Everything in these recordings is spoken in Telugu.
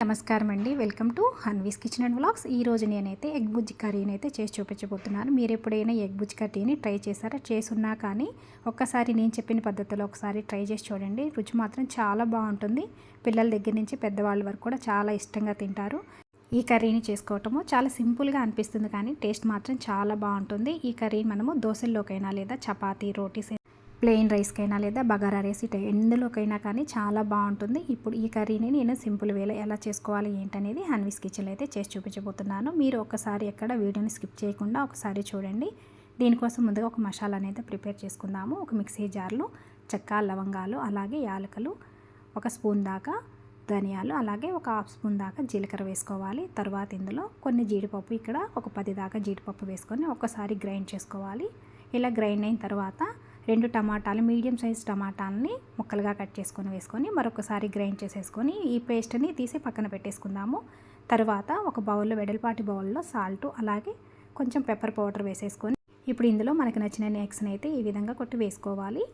నమస్కారం అండి welcome to Hanvi's kitchen and vlogs. ఈ రోజు నేనైతే ఎగ్ బుజ్జి కర్రీని అయితే చేసి చూపించబోతున్నాను. మీరు ఎప్పుడైనా ఎగ్ బుజ్జి కర్రీని ట్రై చేశారా? చేసున్నా కానీ ఒక్కసారి నేను చెప్పిన పద్ధతిలో ఒకసారి ట్రై చేసి చూడండి. రుచి మాత్రం చాలా బాగుంటుంది. పిల్లల దగ్గర నుంచి పెద్దవాళ్ళ వరకు కూడా చాలా ఇష్టంగా తింటారు. ఈ కర్రీని చేసుకోవటము చాలా సింపుల్గా అనిపిస్తుంది కానీ టేస్ట్ మాత్రం చాలా బాగుంటుంది. ఈ కర్రీ మనము దోశల్లోకైనా లేదా చపాతీ రోటీస్ ప్లెయిన్ రైస్కైనా లేదా బగారా రైస్ ఇట ఎందులోకైనా కానీ చాలా బాగుంటుంది. ఇప్పుడు ఈ కర్రీని నేను సింపుల్ వేలో ఎలా చేసుకోవాలి ఏంటనేది హన్వీస్ కిచెన్లో అయితే చేసి చూపించబోతున్నాను. మీరు ఒకసారి ఎక్కడ వీడియోని స్కిప్ చేయకుండా ఒకసారి చూడండి. దీనికోసం ముందుగా ఒక మసాలా అనేది ప్రిపేర్ చేసుకుందాము. ఒక మిక్సీ జార్లో చెక్క లవంగాలు అలాగే యాలకలు ఒక స్పూన్ దాకా ధనియాలు అలాగే ఒక హాఫ్ స్పూన్ దాకా జీలకర్ర వేసుకోవాలి. తర్వాత ఇందులో కొన్ని జీడిపప్పు ఇక్కడ ఒక పది దాకా జీడిపప్పు వేసుకొని ఒకసారి గ్రైండ్ చేసుకోవాలి. ఇలా గ్రైండ్ అయిన తర్వాత రెండు టమాటాలు మీడియం సైజ్ టమాటాలని ముక్కలుగా కట్ చేసుకొని వేసుకొని మరొకసారి గ్రైండ్ చేసేసుకొని ఈ పేస్ట్ని తీసి పక్కన పెట్టేసుకుందాము. తర్వాత ఒక బౌల్లో వెడల్పాటి బౌల్లో సాల్ట్ అలాగే కొంచెం పెప్పర్ పౌడర్ వేసేసుకొని ఇప్పుడు ఇందులో మనకు నచ్చిన ఎగ్స్ని అయితే ఈ విధంగా కొట్టి వేసుకోవాలి.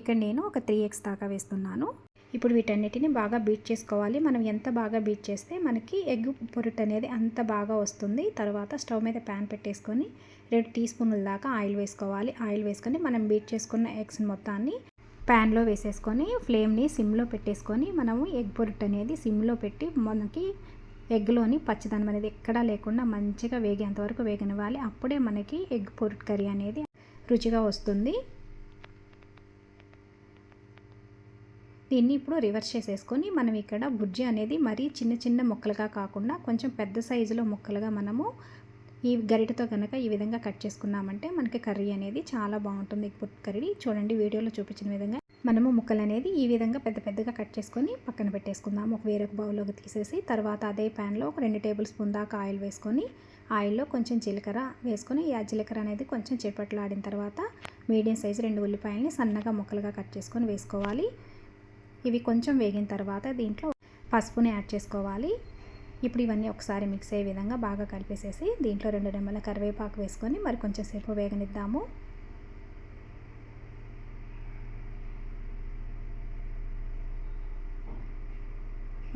ఇక్కడ నేను ఒక త్రీ ఎగ్స్ దాకా వేస్తున్నాను. ఇప్పుడు వీటన్నిటిని బాగా బీట్ చేసుకోవాలి. మనం ఎంత బాగా బీట్ చేస్తే మనకి ఎగ్ పొరుట్ అనేది అంత బాగా వస్తుంది. తర్వాత స్టవ్ మీద ప్యాన్ పెట్టేసుకొని రెండు టీ స్పూన్ల దాకా ఆయిల్ వేసుకోవాలి. ఆయిల్ వేసుకొని మనం బీట్ చేసుకున్న ఎగ్స్ మొత్తాన్ని ప్యాన్లో వేసేసుకొని ఫ్లేమ్ని సిమ్లో పెట్టేసుకొని మనము ఎగ్ పొరుట్ అనేది సిమ్లో పెట్టి మనకి ఎగ్లోని పచ్చదనం అనేది ఎక్కడా లేకుండా మంచిగా వేగేంతవరకు వేగనివ్వాలి. అప్పుడే మనకి ఎగ్ పొరుట్ కర్రీ అనేది రుచిగా వస్తుంది. దీన్ని ఇప్పుడు రివర్స్ చేసేసుకొని మనం ఇక్కడ బుజ్జి అనేది మరీ చిన్న చిన్న ముక్కలుగా కాకుండా కొంచెం పెద్ద సైజులో ముక్కలుగా మనము ఈ గరిటతో కనుక ఈ విధంగా కట్ చేసుకున్నామంటే మనకి కర్రీ అనేది చాలా బాగుంటుంది. ఎగ్ కర్రీ చూడండి వీడియోలో చూపించిన విధంగా మనము ముక్కలు అనేది ఈ విధంగా పెద్ద పెద్దగా కట్ చేసుకొని పక్కన పెట్టేసుకుందాం ఒక వేరొక బౌల్లోకి తీసేసి తర్వాత అదే ప్యాన్లో ఒక రెండు టేబుల్ స్పూన్ దాకా ఆయిల్ వేసుకొని ఆయిల్లో కొంచెం జీలకర్ర వేసుకొని ఆ జీలకర్ర అనేది కొంచెం చేపట్లాడిన తర్వాత మీడియం సైజు రెండు ఉల్లిపాయలని సన్నగా ముక్కలుగా కట్ చేసుకొని వేసుకోవాలి. ఇవి కొంచెం వేగిన తర్వాత దీంట్లో పసుపుని యాడ్ చేసుకోవాలి. ఇప్పుడు ఇవన్నీ ఒకసారి మిక్స్ అయ్యే విధంగా బాగా కలిపేసేసి దీంట్లో రెండు రెమ్మల కరివేపాకు వేసుకొని మరి కొంచెం సేపు వేగనిద్దాము.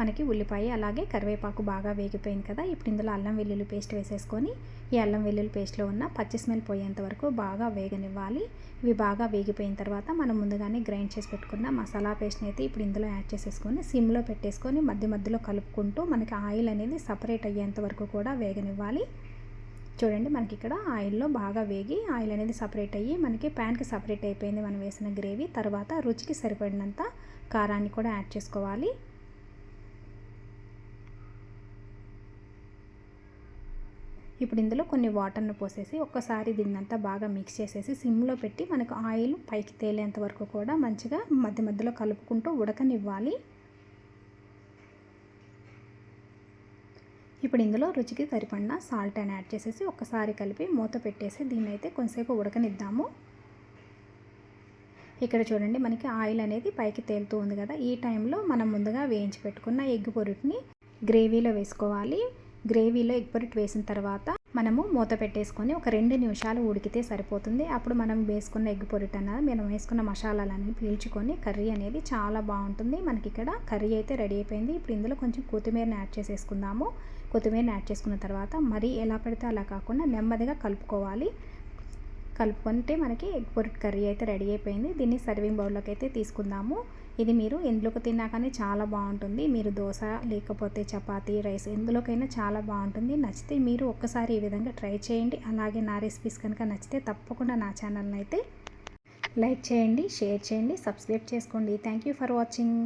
మనకి ఉల్లిపాయ అలాగే కరివేపాకు బాగా వేగిపోయింది కదా ఇప్పుడు ఇందులో అల్లం వెల్లుల్లి పేస్ట్ వేసేసుకొని ఈ అల్లం వెల్లుల్లి పేస్ట్లో ఉన్న పచ్చి స్మెల్ పోయేంత వరకు బాగా వేగనివ్వాలి. ఇవి బాగా వేగిపోయిన తర్వాత మనం ముందుగానే గ్రైండ్ చేసి పెట్టుకున్న మసాలా పేస్ట్ని అయితే ఇప్పుడు ఇందులో యాడ్ చేసేసుకొని సిమ్లో పెట్టేసుకొని మధ్య మధ్యలో కలుపుకుంటూ మనకి ఆయిల్ అనేది సపరేట్ అయ్యేంత వరకు కూడా వేగనివ్వాలి. చూడండి మనకి ఇక్కడ ఆయిల్లో బాగా వేగి ఆయిల్ అనేది సపరేట్ అయ్యి మనకి ప్యాన్కి సపరేట్ అయిపోయింది మనం వేసిన గ్రేవీ. తర్వాత రుచికి సరిపడినంత కారాన్ని కూడా యాడ్ చేసుకోవాలి. ఇప్పుడు ఇందులో కొన్ని వాటర్ను పోసేసి ఒక్కసారి దీన్నంతా బాగా మిక్స్ చేసేసి సిమ్లో పెట్టి మనకు ఆయిల్ పైకి తేలేంత వరకు కూడా మంచిగా మధ్య మధ్యలో కలుపుకుంటూ ఉడకనివ్వాలి. ఇప్పుడు ఇందులో రుచికి సరిపడిన సాల్ట్ అని యాడ్ చేసేసి ఒక్కసారి కలిపి మూత పెట్టేసి దీన్ని అయితే కొంతసేపు ఉడకనిద్దాము. ఇక్కడ చూడండి మనకి ఆయిల్ అనేది పైకి తేలుతూ ఉంది కదా. ఈ టైంలో మనం ముందుగా వేయించి పెట్టుకున్న ఎగ్ పొరుటిని గ్రేవీలో వేసుకోవాలి. గ్రేవీలో ఎగ్ పొరిట్ వేసిన తర్వాత మనము మూత పెట్టేసుకొని ఒక రెండు నిమిషాలు ఉడికితే సరిపోతుంది. అప్పుడు మనం వేసుకున్న ఎగ్ పొరిట్ అన్నది మనం వేసుకున్న మసాలాలన్నీ పీల్చుకొని కర్రీ అనేది చాలా బాగుంటుంది. మనకి ఇక్కడ కర్రీ అయితే రెడీ అయిపోయింది. ఇప్పుడు ఇందులో కొంచెం కొత్తిమీరని యాడ్ చేసేసుకుందాము. కొత్తిమీరని యాడ్ చేసుకున్న తర్వాత మరీ ఎలా పెడితే అలా కాకుండా నెమ్మదిగా కలుపుకోవాలి. కలుపుకుంటే మనకి ఎగ్ పొరిట్ కర్రీ అయితే రెడీ అయిపోయింది. దీన్ని సర్వింగ్ బౌల్లోకి అయితే తీసుకుందాము. ఇది మీరు ఎందులోకి తిన్నా కానీ చాలా బాగుంటుంది. మీరు దోశ లేకపోతే చపాతీ రైస్ ఎందులోకైనా చాలా బాగుంటుంది. నచ్చితే మీరు ఒక్కసారి ఈ విధంగా ట్రై చేయండి. అలాగే నా రెసిపీస్ కనుక నచ్చితే తప్పకుండా నా ఛానల్ని అయితే లైక్ చేయండి షేర్ చేయండి సబ్స్క్రైబ్ చేసుకోండి. Thank you for watching.